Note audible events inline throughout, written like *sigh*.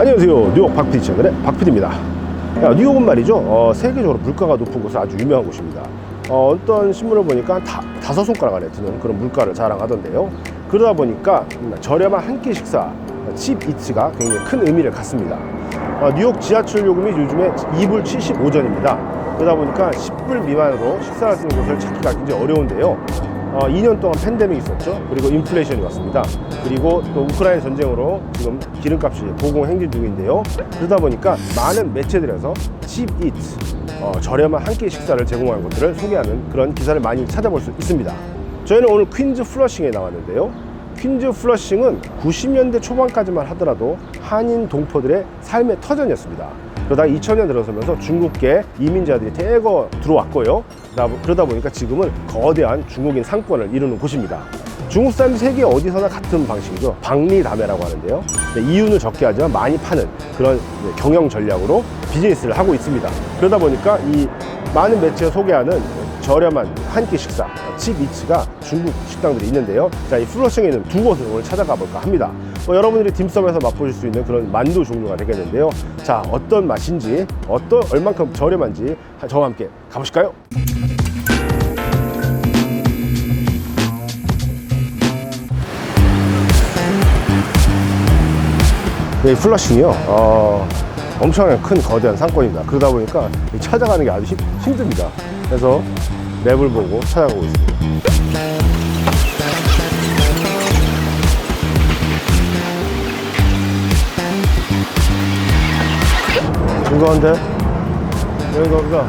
안녕하세요. 뉴욕 박PD 채널의 박PD입니다. 야, 뉴욕은 말이죠. 어, 세계적으로 물가가 높은 곳으로 아주 유명한 곳입니다. 어, 어떤 신문을 보니까 다, 다섯 손가락 안에 드는 그런 물가를 자랑하던데요. 그러다 보니까 음, 저렴한 한 끼 식사, 칩 이츠가 굉장히 큰 의미를 갖습니다. 어, 뉴욕 지하철 요금이 요즘에 2불 75전입니다. 그러다 보니까 10불 미만으로 식사할 수 있는 곳을 찾기가 굉장히 어려운데요. 어, 2년 동안 팬데믹이 있었죠. 그리고 인플레이션이 왔습니다. 그리고 또 우크라이나 전쟁으로 지금 기름값이 고공 행진 중인데요. 그러다 보니까 많은 매체들에서 칩 이트, 어, 저렴한 한 끼 식사를 제공하는 것들을 소개하는 그런 기사를 많이 찾아볼 수 있습니다. 저희는 오늘 퀸즈 플러싱에 나왔는데요. 퀸즈 플러싱은 90년대 초반까지만 하더라도 한인 동포들의 삶의 터전이었습니다. 그러다 2000년 들어서면서 중국계 이민자들이 대거 들어왔고요. 그러다- 보니까 지금은 거대한 중국인 상권을 이루는 곳입니다. 중국 사람이 세계 어디서나 같은 방식이죠. 방리다매라고 하는데요. 네, 이윤을 적게 하지만 많이 파는 그런 네, 경영 전략으로 비즈니스를 하고 있습니다. 그러다 보니까 이 많은 매체가 소개하는 저렴한 한 끼 식사, 칩이츠가 중국 식당들이 있는데요. 자, 이 플러싱에 있는 두 곳을 오늘 찾아가 볼까 합니다. 뭐 여러분들이 딤섬에서 맛보실 수 있는 그런 만두 종류가 되겠는데요. 자, 어떤 맛인지, 어떤, 얼만큼 저렴한지 저와 함께 가보실까요? 이 플러싱이요. 어, 엄청나게 큰 거대한 상권입니다. 그러다 보니까 이 찾아가는 게 아주 힘, 힘듭니다. 그래서 맵을 보고 찾아가고 있습니다. 이거한데? 여기가 여기가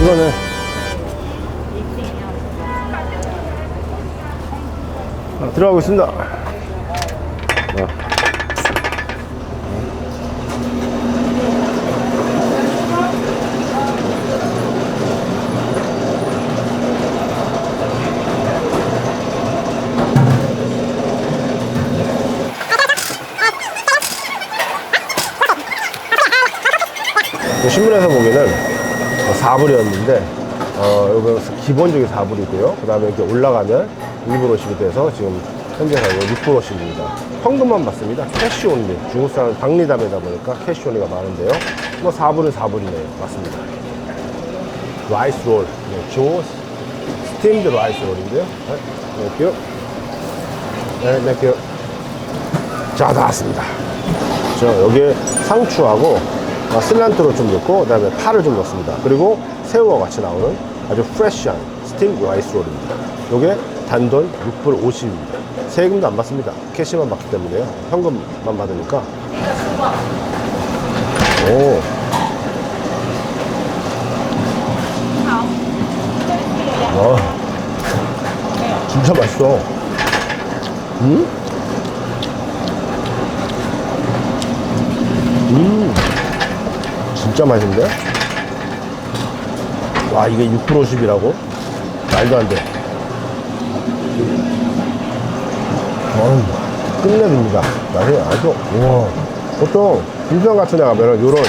이거네 아, 들어가고 있습니다. 신문에서 보기에는 4불이었는데 어, 여기 기본적인 4불이고요. 그 다음에 이렇게 올라가면 2불 50이 돼서 지금 현재 가격 6불 50입니다. 현금만 받습니다. 캐시 온리. 중국 사람 박리담이다 보니까 캐시 온리가 많은데요. 뭐 4불은 4불이네요. 맞습니다. 라이스 롤. 네, 조 스팀드 라이스 롤인데요. 네, 땡큐. 네, 땡큐. 자, 다 왔습니다. 저 여기에 상추하고 어, 슬란트로 좀 넣고 그 다음에 파를 좀 넣습니다. 그리고 새우와 같이 나오는 아주 프레쉬한 스팀 라이스 롤입니다. 요게 단돈 6불 50입니다. 세금도 안 받습니다. 캐시만 받기 때문에요. 현금만 받으니까. 오. 와. 진짜 맛있어. 음? 음, 진짜 맛있는데? 와, 이게 6% 10이라고? 말도 안 돼. 어우, 끝내줍니다. 맛이 아주, 우와. 보통, 김수영 같은 데 가면은 요런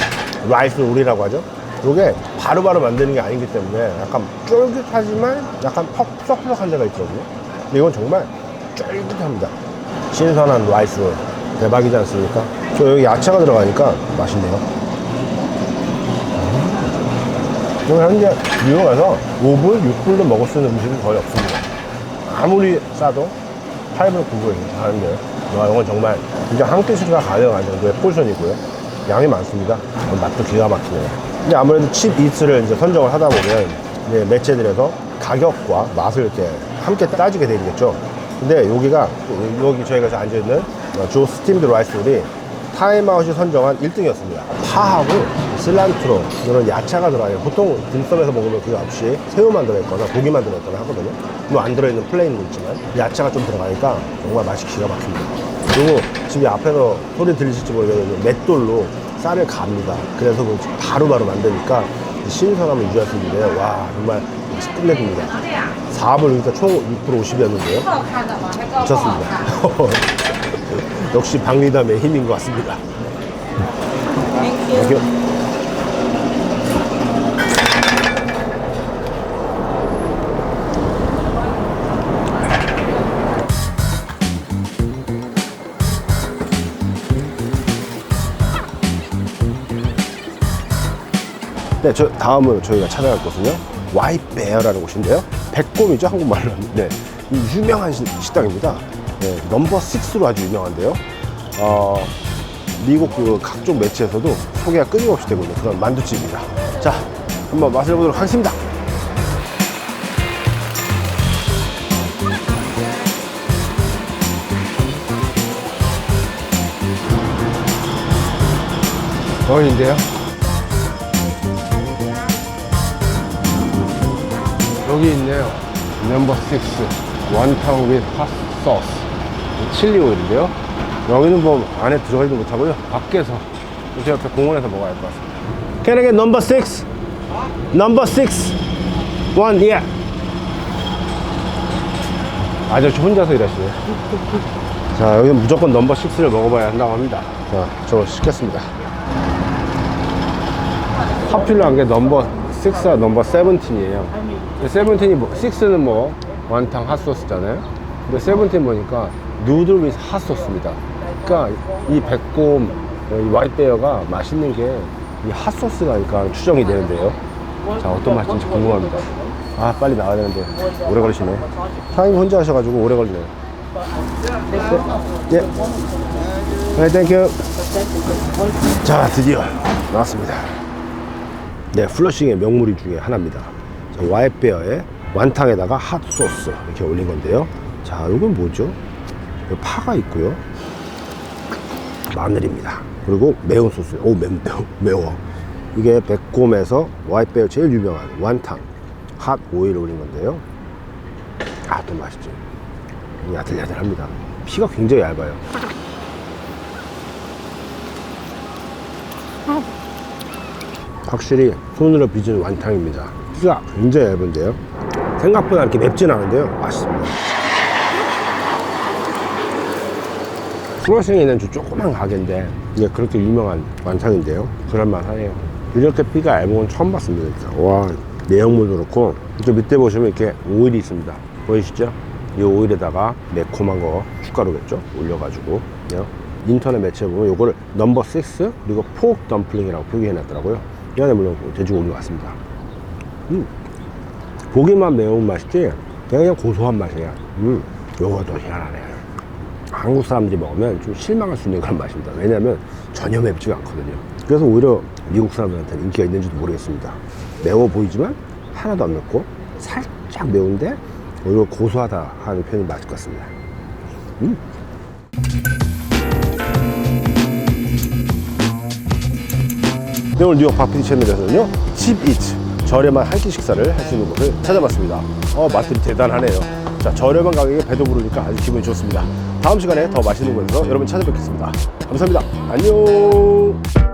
라이스 롤이라고 하죠? 요게 바로바로 만드는 게 아니기 때문에 약간 쫄깃하지만 약간 퍽퍽퍽한 데가 있거든요. 근데 이건 정말 쫄깃합니다. 신선한 라이스 롤. 대박이지 않습니까? 저 여기 야채가 들어가니까 맛있네요. 지금 현재 뉴욕에서 5불, 6불로 먹을 수 있는 음식은 거의 없습니다. 아무리 싸도 8불, 9불 하는데 와, 이건 정말 진짜 한 끼씩가 가능한 정도의 포션이고요. 양이 많습니다. 맛도 기가 막히네요. 근데 아무래도 칩 이츠를 이제 선정을 하다 보면 이제 매체들에서 가격과 맛을 이렇게 함께 따지게 되겠죠. 근데 여기가 여기 저희가 지금 앉아 있는 조 스팀드 라이스볼이 타임아웃이 선정한 1등이었습니다. 파하고 실란트로 이런 야채가 들어가요. 보통 딤섬에서 먹으면 그게 없이 새우만 들어있거나 고기만 들어있거나 하거든요. 뭐 안 들어있는 플레인도 있지만 야채가 좀 들어가니까 정말 맛이 기가 막힙니다. 그리고 지금 앞에서 소리 들리실지 모르겠는데 그 맷돌로 쌀을 갑니다. 그래서 그 바로바로 바로 만드니까 신선함을 유지할 수 있는데 와 정말 끝내줍니다. 4합을 여기서 총6% 50이었는데요. 미쳤습니다. *laughs* 역시 박리담의 힘인 것 같습니다. Thank you. 네, 저 다음으로 저희가 찾아갈 곳은요. 와이베어라는 곳인데요. 백곰이죠, 한국말로. 네, 이 유명한 시- 식당입니다. 네, 넘버 6로 아주 유명한데요. 어, 미국 그 각종 매체에서도 소개가 끊임없이 되고 있는 그런 만두집입니다. 자, 한번 맛을 보도록 하겠습니다. 거인인데요. 여기 있네요. 넘버 6 원탕 with 핫 소스 칠리 오일인데요. 여기는 뭐 안에 들어가지도 못하고요. 밖에서 저 옆에 공원에서 먹어야 할 것 같습니다. Can I get number 6? Number 6. One, yeah. 아저씨 혼자서 일하시네요. 자, 여기는 무조건 넘버 6를 먹어봐야 한다고 합니다. 자, 저 시켰습니다. 파퓰러한 게 넘버 6와 넘버 17이에요. 17이 뭐, 6는 뭐 완탕 핫소스잖아요. 근데 17 보니까 누들 위스 핫소스입니다. 그러니까 이 백곰, 이 와이트베어가 맛있는 게 이 핫소스가 그러니까 추정이 되는데요. 자, 어떤 맛인지 궁금합니다. 아, 빨리 나와야 되는데 오래 걸리시네. 사장님 혼자 하셔가지고 오래 걸리네요. 예. 네, 땡큐. 자, 드디어 나왔습니다. 네, 플러싱의 명물이 중에 하나입니다. 자, 와이베어의 완탕에다가 핫소스 이렇게 올린 건데요. 자, 이건 뭐죠? 파가 있고요. 마늘입니다. 그리고 매운 소스. 오, 매, 매워. 이게 백곰에서 와이베어 제일 유명한 완탕 핫 오일 올린 건데요. 아, 또 맛있죠. 야들야들합니다. 피가 굉장히 얇아요. 확실히 손으로 빚은 완탕입니다. 피가 굉장히 얇은데요. 생각보다 이렇게 맵진 않은데요. 맛있습니다. 플러싱에 있는 저 조그만 가게인데 이게 그렇게 유명한 완탕인데요. 그럴만하네요. 이렇게 피가 얇은 건 처음 봤습니다. 진짜. 와 내용물도 그렇고 저 밑에 보시면 이렇게 오일이 있습니다. 보이시죠? 이 오일에다가 매콤한 거 춧가루겠죠? 올려가지고 요 인터넷 매체에 보면 요거를 넘버 6 그리고 포크 덤플링이라고 표기해놨더라고요. 이 안에 물론 돼지고기 같습니다. 음. 보기만 매운 맛이지 그냥 고소한 맛이에요. 음. 요거 더 희한하네. 한국 사람들이 먹으면 좀 실망할 수 있는 그런 맛입니다. 왜냐하면 전혀 맵지가 않거든요. 그래서 오히려 미국 사람들한테는 인기가 있는지도 모르겠습니다. 매워 보이지만 하나도 안 맵고 살짝 매운데 오히려 고소하다 하는 표현이 맞을 것 같습니다. 음. 오늘 뉴욕 박PD 채널에서는요, 칩 이츠, 저렴한 한 끼 식사를 할 수 있는 곳을 찾아봤습니다. 어, 맛들이 대단하네요. 자, 저렴한 가격에 배도 부르니까 아주 기분이 좋습니다. 다음 시간에 더 맛있는 곳에서 여러분 찾아뵙겠습니다. 감사합니다. 안녕!